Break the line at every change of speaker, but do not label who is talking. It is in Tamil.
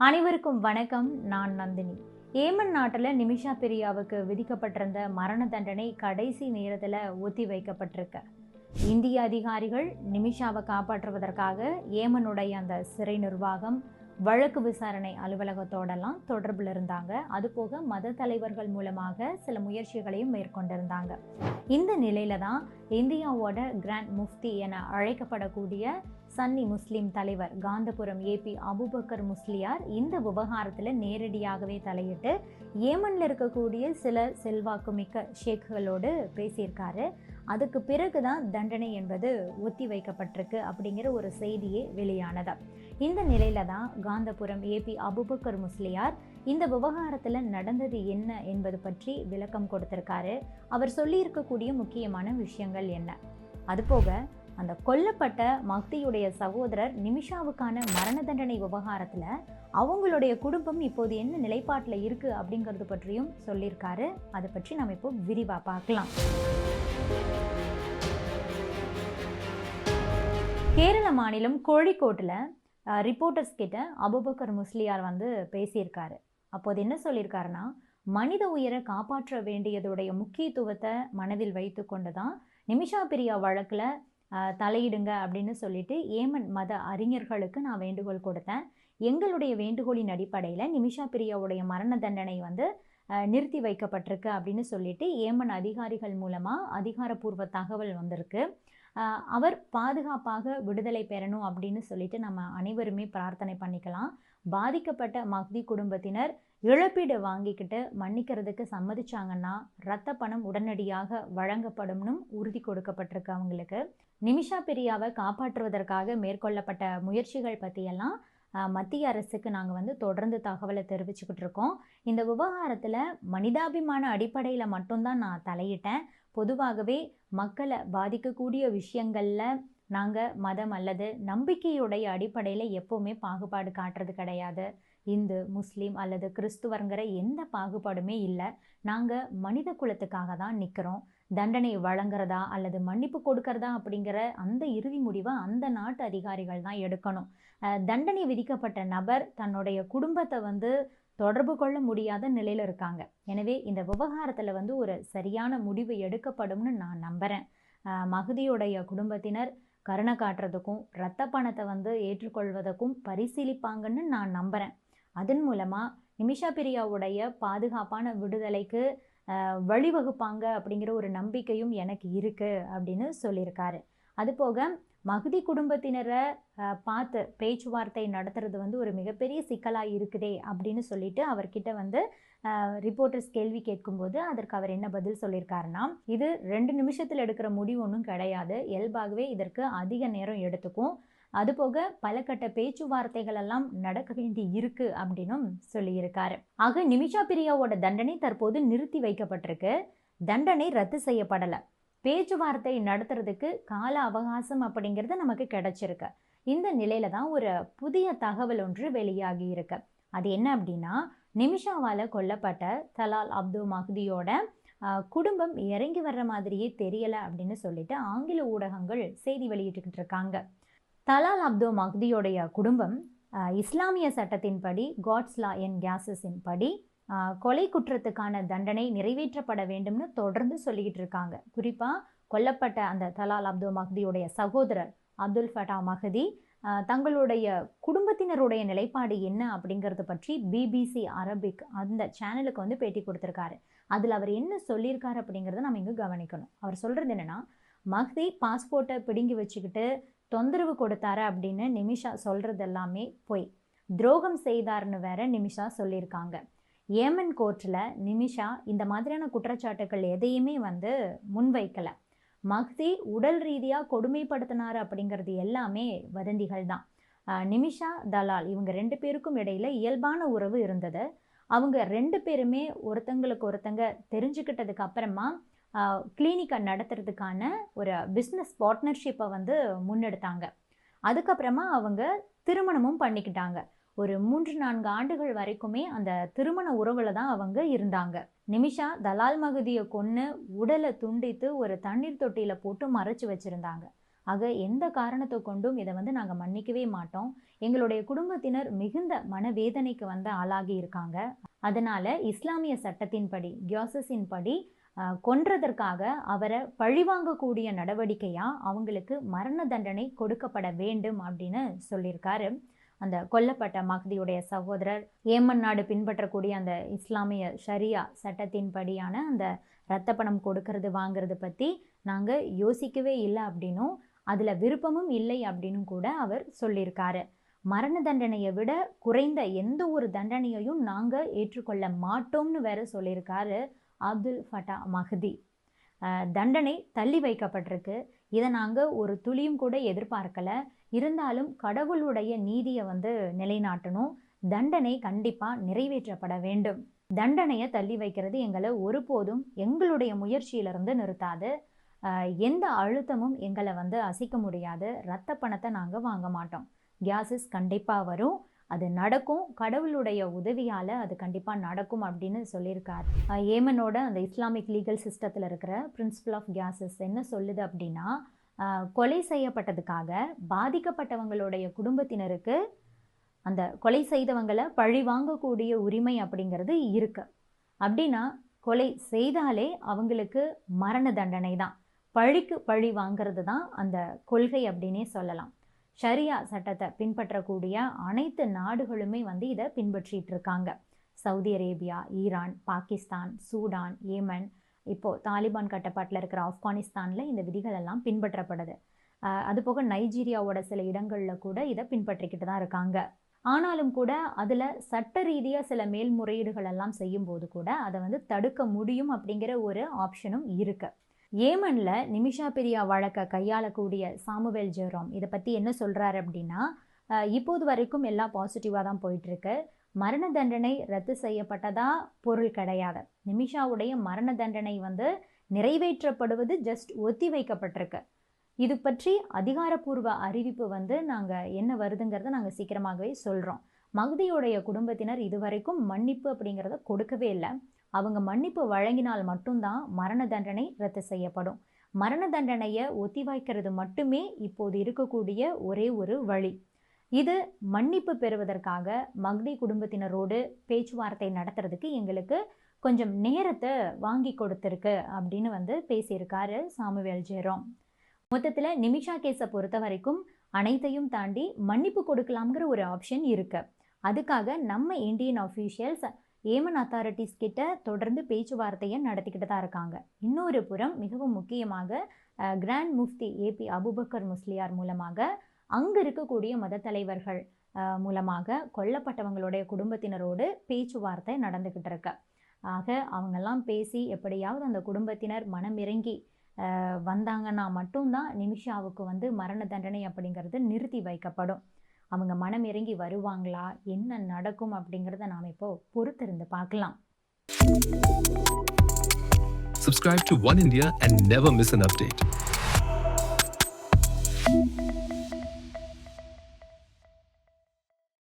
அனைவருக்கும் வணக்கம். நான் நந்தினி. ஏமன் நாட்டில் நிமிஷா பெரியாவுக்கு விதிக்கப்பட்டிருந்த மரண தண்டனை கடைசி நேரத்தில் ஒத்தி வைக்கப்பட்டிருக்கு. இந்திய அதிகாரிகள் நிமிஷாவை காப்பாற்றுவதற்காக ஏமனுடைய அந்த சிறை நிர்வாகம் வழக்கு விசாரணை அலுவலகத்தோடலாம் தொடர்பில் இருந்தாங்க. அதுபோக மத தலைவர்கள் மூலமாக சில முயற்சிகளையும் மேற்கொண்டிருந்தாங்க. இந்த நிலையில தான் இந்தியாவோட கிராண்ட் முஃப்தி என அழைக்கப்படக்கூடிய சன்னி முஸ்லிம் தலைவர் காந்தபுரம் ஏபி அபுபக்கர் முஸ்லியார் இந்த விவகாரத்தில் நேரடியாகவே தலையிட்டு ஏமனில் இருக்கக்கூடிய சில செல்வாக்குமிக்க ஷேக்குகளோடு பேசியிருக்காரு. அதுக்கு பிறகு தான் தண்டனை என்பது ஒத்தி வைக்கப்பட்டிருக்கு அப்படிங்கிற ஒரு செய்தியே வெளியானது. இந்த நிலையில தான் காந்தபுரம் ஏபி அபுபக்கர் முஸ்லியார் இந்த விவகாரத்தில் நடந்தது என்ன என்பது பற்றி விளக்கம் கொடுத்திருக்காரு. அவர் சொல்லியிருக்கக்கூடிய முக்கியமான விஷயங்கள் என்ன? அதுபோக அந்த கொல்லப்பட்ட மக்தியுடைய சகோதரர் நிமிஷாவுக்கான மரண தண்டனை விவகாரத்தில் அவங்களுடைய குடும்பம் இப்போது என்ன நிலைப்பாட்டில் இருக்குது அப்படிங்கிறது பற்றியும் சொல்லியிருக்காரு. அதை பற்றி நம்ம இப்போ விரிவாக பார்க்கலாம். கேரள மாநிலம் கோழிக்கோட்டில் ரிப்போர்ட்டர்ஸ் கிட்ட அபுபக்கர் முஸ்லியார் வந்து பேசியிருக்காரு. அப்போது என்ன சொல்லியிருக்காருன்னா மனித உயிரை காப்பாற்ற வேண்டியதுடைய முக்கியத்துவத்தை மனதில் வைத்து கொண்டு தான் நிமிஷா பிரியா வழக்கில் தலையிடுங்க அப்படின்னு சொல்லிட்டு ஏமன் மத அறிஞர்களுக்கு நான் வேண்டுகோள் கொடுத்தேன். எங்களுடைய வேண்டுகோளின் அடிப்படையில் நிமிஷா பிரியாவுடைய மரண தண்டனை வந்து நிறுத்தி வைக்கப்பட்டிருக்கு அப்படின்னு சொல்லிட்டு ஏமன் அதிகாரிகள் மூலமாக அதிகாரப்பூர்வ தகவல் வந்திருக்கு. அவர் பாதுகாப்பாக விடுதலை பெறணும் அப்படின்னு சொல்லிட்டு நம்ம அனைவருமே பிரார்த்தனை பண்ணிக்கலாம். பாதிக்கப்பட்ட மக்தி குடும்பத்தினர் இழப்பீடு வாங்கிக்கிட்டு மன்னிக்கிறதுக்கு சம்மதிச்சாங்கன்னா ரத்த பணம் உடனடியாக வழங்கப்படும்னு உறுதி கொடுக்கப்பட்டிருக்கு அவங்களுக்கு. நிமிஷா பிரியாவை காப்பாற்றுவதற்காக மேற்கொள்ளப்பட்ட முயற்சிகள் பற்றியெல்லாம் மத்திய அரசுக்கு நாங்கள் வந்து தொடர்ந்து தகவலை தெரிவிச்சுக்கிட்டு இருக்கோம். இந்த விவகாரத்தில் மனிதாபிமான அடிப்படையில் மட்டும்தான் நான் தலையிட்டேன். பொதுவாகவே மக்களை பாதிக்கக்கூடிய விஷயங்களில் நாங்கள் மதம் அல்லது நம்பிக்கையுடைய அடிப்படையில் எப்போவுமே பாகுபாடு காட்டுறது கிடையாது. இந்து முஸ்லீம் அல்லது கிறிஸ்துவருங்கிற எந்த பாகுபாடுமே இல்லை. நாங்கள் மனித குலத்துக்காக தான் நிற்கிறோம் தண்டனை வழங்குறதா அல்லது மன்னிப்பு கொடுக்கறதா அப்படிங்கிற அந்த இறுதி முடிவை அந்த நாட்டு அதிகாரிகள் தான் எடுக்கணும். தண்டனை விதிக்கப்பட்ட நபர் தன்னுடைய குடும்பத்தை வந்து தொடர்பு கொள்ள முடியாத நிலையில் இருக்காங்க. எனவே இந்த விவகாரத்தில் வந்து ஒரு சரியான முடிவு எடுக்கப்படும்னு நான் நம்புகிறேன் மகுதியுடைய குடும்பத்தினர் கருணை காட்டுறதுக்கும் இரத்த பணத்தை வந்து ஏற்றுக்கொள்வதற்கும் பரிசீலிப்பாங்கன்னு நான் நம்புகிறேன் அதன் மூலமாக நிமிஷா பிரியாவுடைய பாதுகாப்பான விடுதலைக்கு வழிவகுப்பாங்க அப்படிங்கிற ஒரு நம்பிக்கையும் எனக்கு இருக்குது அப்படின்னு சொல்லியிருக்காரு. அதுபோக மகுதி குடும்பத்தினரை பார்த்து பேச்சுவார்த்தை நடத்துறது வந்து ஒரு மிகப்பெரிய சிக்கலாக இருக்குதே அப்படின்னு சொல்லிட்டு அவர்கிட்ட வந்து ரிப்போர்ட்டர்ஸ் கேள்வி கேட்கும்போது அதற்கு அவர் என்ன பதில் சொல்லியிருக்காருன்னா இது ரெண்டு நிமிஷத்தில் எடுக்கிற முடிவு ஒன்றும் கிடையாது. இயல்பாகவே இதற்கு அதிக நேரம் எடுத்துக்கும். அதுபோக பல கட்ட பேச்சுவார்த்தைகள் எல்லாம் நடக்க வேண்டி இருக்கு அப்படின்னும் சொல்லியிருக்காரு. ஆக நிமிஷா பிரியாவோட தண்டனை தற்போது நிறுத்தி வைக்கப்பட்டிருக்கு. தண்டனை ரத்து செய்யப்படலை. பேச்சுவார்த்தை நடத்துறதுக்கு கால அவகாசம் அப்படிங்கிறது நமக்கு கிடைச்சிருக்கு. இந்த நிலையில தான் ஒரு புதிய தகவல் ஒன்று வெளியாகி இருக்கு. அது என்ன அப்படின்னா நிமிஷாவால் கொல்லப்பட்ட தலால் அப்து மஹ்தியோட குடும்பம் இறங்கி வர்ற மாதிரியே தெரியலை அப்படின்னு சொல்லிட்டு ஆங்கில ஊடகங்கள் செய்தி வெளியிட்டுக்கிட்டு இருக்காங்க. தலால் அப்தோ மஹ்தியோடைய குடும்பம் இஸ்லாமிய சட்டத்தின்படி காட்ஸ்லா என் கேசஸின் படி கொலை குற்றத்துக்கான தண்டனை நிறைவேற்றப்பட வேண்டும்னு தொடர்ந்து சொல்லிக்கிட்டு இருக்காங்க. குறிப்பாக கொல்லப்பட்ட அந்த தலால் அப்தோ மஹ்தியுடைய சகோதரர் அப்துல் ஃபட்டா மஹதி தங்களுடைய குடும்பத்தினருடைய நிலைப்பாடு என்ன அப்படிங்கிறத பற்றி பிபிசி அரபிக் அந்த சேனலுக்கு வந்து பேட்டி கொடுத்துருக்காரு. அதில் அவர் என்ன சொல்லியிருக்காரு அப்படிங்கிறத நம்ம இங்கே கவனிக்கணும். அவர் சொல்கிறது என்னென்னா மஹ்தி பாஸ்போர்ட்டை பிடுங்கி வச்சுக்கிட்டு தொந்தரவு கொடுத்தாரு அப்படின்னு நிமிஷா சொல்கிறது எல்லாமே பொய். துரோகம் செய்தார்னு வேற நிமிஷா சொல்லியிருக்காங்க. ஏமன் கோர்ட்டில் நிமிஷா இந்த மாதிரியான குற்றச்சாட்டுகள் எதையுமே வந்து முன்வைக்கலை. மஹ்தி உடல் ரீதியாக கொடுமைப்படுத்தினார் அப்படிங்கிறது எல்லாமே வதந்திகள் தான். நிமிஷா தலால் இவங்க ரெண்டு பேருக்கும் இடையில் இயல்பான உறவு இருந்தது. அவங்க ரெண்டு பேருமே ஒருத்தங்களுக்கு ஒருத்தங்க தெரிஞ்சுக்கிட்டதுக்கு அப்புறமா கிளினிக்கை நடத்துறதுக்கான ஒரு பிஸ்னஸ் பார்ட்னர்ஷிப்பை வந்து முன்னெடுத்தாங்க. அதுக்கப்புறமா அவங்க திருமணமும் பண்ணிக்கிட்டாங்க. ஒரு மூன்று நான்கு ஆண்டுகள் வரைக்குமே அந்த திருமண உறவில் தான் அவங்க இருந்தாங்க. நிமிஷா தலால் மகுதியை கொன்று உடலை துண்டித்து ஒரு தண்ணீர் தொட்டியில் போட்டு மறைச்சு வச்சுருந்தாங்க. ஆக எந்த காரணத்தை கொண்டும் இதை வந்து நாங்கள் மன்னிக்கவே மாட்டோம். எங்களுடைய குடும்பத்தினர் மிகுந்த மனவேதனைக்கு வந்து ஆளாகி இருக்காங்க. அதனால இஸ்லாமிய சட்டத்தின்படி கியாசஸின் படி கொன்றதற்காக அவரை பழிவாங்கக்கூடிய நடவடிக்கையாக அவங்களுக்கு மரண தண்டனை கொடுக்கப்பட வேண்டும் அப்படின்னு சொல்லியிருக்காரு. அந்த கொல்லப்பட்ட மகதியுடைய சகோதரர் ஏமன் நாடு பின்பற்றக்கூடிய அந்த இஸ்லாமிய ஷரியா சட்டத்தின்படியான அந்த இரத்த பணம் கொடுக்கறது வாங்கிறது பற்றி நாங்கள் யோசிக்கவே இல்லை அப்படின்னும் அதில் விருப்பமும் இல்லை அப்படின்னு கூட அவர் சொல்லியிருக்காரு. மரண தண்டனையை விட குறைந்த எந்த ஒரு தண்டனையையும் நாங்கள் ஏற்றுக்கொள்ள மாட்டோம்னு வேற சொல்லியிருக்காரு. அப்துல் ஃபட்டா மஹதி. தண்டனை தள்ளி வைக்கப்பட்டிருக்கு. இதை நாங்கள் ஒரு துளியும் கூட எதிர்பார்க்கலை. இருந்தாலும் கடவுளுடைய நீதியை வந்து நிலைநாட்டணும். தண்டனை கண்டிப்பாக நிறைவேற்றப்பட வேண்டும். தண்டனையை தள்ளி வைக்கிறது எங்களை ஒருபோதும் எங்களுடைய முயற்சியிலிருந்து நிறுத்தாது. எந்த அழுத்தமும் எங்களை வந்து அசைக்க முடியாது. ரத்த பணத்தை நாங்கள் வாங்க மாட்டோம். கேஸஸ் கண்டிப்பாக வரும். அது நடக்கும். கடவுளுடைய உதவியால் அது கண்டிப்பாக நடக்கும் அப்படின்னு சொல்லியிருக்கார். ஏமனோட அந்த இஸ்லாமிக் லீகல் சிஸ்டத்தில் இருக்கிற பிரின்சிபல் ஆஃப் கேஸஸ் என்ன சொல்லுது அப்படின்னா கொலை செய்யப்பட்டதுக்காக பாதிக்கப்பட்டவங்களுடைய குடும்பத்தினருக்கு அந்த கொலை செய்தவங்களை பழி வாங்கக்கூடிய உரிமை அப்படிங்கிறது இருக்கு. அப்படின்னா கொலை செய்தாலே அவங்களுக்கு மரண தண்டனை தான். பழிக்கு பழி வாங்கிறது தான் அந்த கொள்கை அப்படின்னே சொல்லலாம். ஷரியா சட்டத்தை பின்பற்றக்கூடிய அனைத்து நாடுகளுமே வந்து இதை பின்பற்றிட்டு இருக்காங்க Saudi Arabia Iran Pakistan Sudan Yemen இப்போது தாலிபான் கட்டுப்பாட்டில் இருக்கிற ஆப்கானிஸ்தானில் இந்த விதிகள் எல்லாம் பின்பற்றப்படுது. அதுபோக நைஜீரியாவோட சில இடங்களில் கூட இதை பின்பற்றிக்கிட்டு தான் இருக்காங்க. ஆனாலும் கூட அதில் சட்ட ரீதியாக சில மேல்முறையீடுகள் எல்லாம் செய்யும்போது கூட அதை வந்து தடுக்க முடியும் அப்படிங்கிற ஒரு ஆப்ஷனும் இருக்குது ஏமன்ல நிமிஷா பிரியா வழக்கை கையாளக்கூடிய சாமுவேல் ஜெரோம் இதை பற்றி என்ன சொல்கிறாரு அப்படின்னா இப்போது வரைக்கும் எல்லாம் பாசிட்டிவாக தான் போயிட்டு இருக்கு மரண தண்டனை ரத்து செய்யப்பட்டதா? பொருள் கிடையாது. நிமிஷாவுடைய மரண தண்டனை வந்து நிறைவேற்றப்படுவது ஜஸ்ட் ஒத்தி வைக்கப்பட்டிருக்கு. இது பற்றி அதிகாரப்பூர்வ அறிவிப்பு வந்து நாங்கள் என்ன வருதுங்கிறத நாங்கள் சீக்கிரமாகவே சொல்கிறோம் மகுதியோடைய குடும்பத்தினர் இதுவரைக்கும் மன்னிப்பு அப்படிங்கிறத கொடுக்கவே இல்லை. அவங்க மன்னிப்பு வழங்கினால் மட்டும்தான் மரண தண்டனை ரத்து செய்யப்படும். மரண தண்டனையை ஒத்திவைக்கிறது மட்டுமே இப்போது இருக்கக்கூடிய ஒரே ஒரு வழி. இது மன்னிப்பு பெறுவதற்காக மக்தி குடும்பத்தினரோடு பேச்சுவார்த்தை நடத்துறதுக்கு எங்களுக்கு கொஞ்சம் நேரத்தை வாங்கி கொடுத்துருக்கு அப்படின்னு வந்து பேசியிருக்காரு சாமுவேல் ஜெரோம் மொத்தத்தில் நிமிஷா கேஸை பொறுத்த வரைக்கும் அனைத்தையும் தாண்டி மன்னிப்பு கொடுக்கலாம்ங்கிற ஒரு ஆப்ஷன் இருக்கு. அதுக்காக நம்ம இந்தியன் அஃபீஷியல்ஸ் ஏமன் அத்தாரிட்டிஸ் கிட்ட தொடர்ந்து பேச்சுவார்த்தையை நடத்திக்கிட்டு தான் இருக்காங்க. இன்னொரு புறம் மிகவும் முக்கியமாக கிராண்ட் முஃப்தி ஏபி அபுபக்கர் முஸ்லியார் மூலமாக அங்கே இருக்கக்கூடிய மத தலைவர்கள் மூலமாக கொல்லப்பட்டவங்களுடைய குடும்பத்தினரோடு பேச்சுவார்த்தை நடந்துக்கிட்டு இருக்கு. ஆக அவங்கெல்லாம் பேசி எப்படியாவது அந்த குடும்பத்தினர் மனமிறங்கி வந்தாங்கன்னா மட்டும்தான் நிமிஷாவுக்கு வந்து மரண தண்டனை அப்படிங்கிறது நிறுத்தி வைக்கப்படும். அவங்க மனம் இறங்கி வருவாங்களா என்ன நடக்கும் அப்படிங்கிறத நாம் இப்போ பொறுத்திருந்து பார்க்கலாம்
Subscribe to One India and never miss an update.